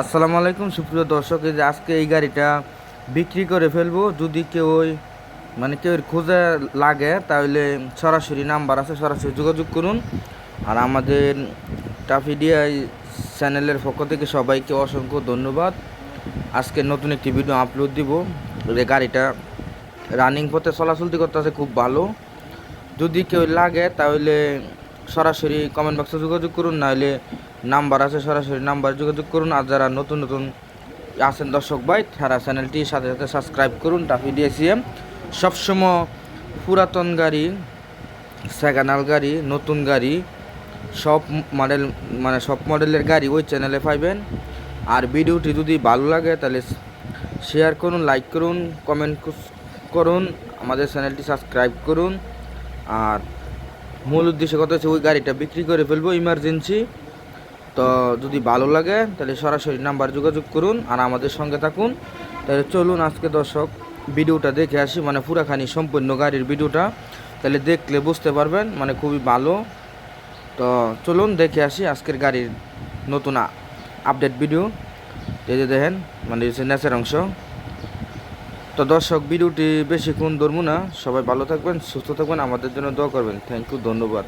আসসালামু আলাইকুম, সুপ্রিয় দর্শক, এই যে আজকে এই গাড়িটা বিক্রি করে ফেলব। যদি কেউ মানে কেউ খোঁজে লাগে, তাহলে সরাসরি নাম্বার আছে, সরাসরি যোগাযোগ করুন। আর আমাদের টাফিডিয়াই চ্যানেলের পক্ষ থেকে সবাইকে অসংখ্য ধন্যবাদ। আজকে নতুন একটি ভিডিও আপলোড দিব। যে গাড়িটা রানিং পথে চলাচলতি করতে আছে খুব ভালো। যদি কেউ লাগে, তাহলে সরাসরি কমেন্ট বক্সে যোগাযোগ করুন নাহলে নাম্বার আছে, সরাসরি নাম্বার যোগাযোগ করুন। আর যারা নতুন নতুন আছেন দর্শক ভাই, তারা চ্যানেলটি সাথে সাথে সাবস্ক্রাইব করুন টাফি ডিএসিএম সবসময় পুরাতন গাড়ি সেকেন্ডাল গাড়ি, নতুন গাড়ি, সব মডেল মানে সব মডেলের গাড়ি ওই চ্যানেলে পাইবেন। আর ভিডিওটি যদি ভালো লাগে, তাহলে শেয়ার করুন লাইক করুন কমেন্ট করুন, আমাদের চ্যানেলটি সাবস্ক্রাইব করুন। আর মূল উদ্দেশ্য কথা হচ্ছে ওই গাড়িটা বিক্রি করে ফেলব ইমার্জেন্সি তো যদি ভালো লাগে, তাহলে সরাসরি নাম্বার যোগাযোগ করুন আর আমাদের সঙ্গে থাকুন। তাহলে চলুন আজকে দর্শক, ভিডিওটা দেখে আসি মানে পুরাখানি সম্পূর্ণ গাড়ির ভিডিওটা। তাহলে দেখলে বুঝতে পারবেন মানে খুবই ভালো। তো চলুন দেখে আসি আজকের গাড়ির নতুন আপডেট ভিডিও যে দেখেন মানে হচ্ছে নেচের অংশ। তো দর্শক, ভিডিওটি বেশিক্ষণ ধরবো না। সবাই ভালো থাকবেন, সুস্থ থাকবেন, আমাদের জন্য দোয়া করবেন। থ্যাংক ইউ ধন্যবাদ।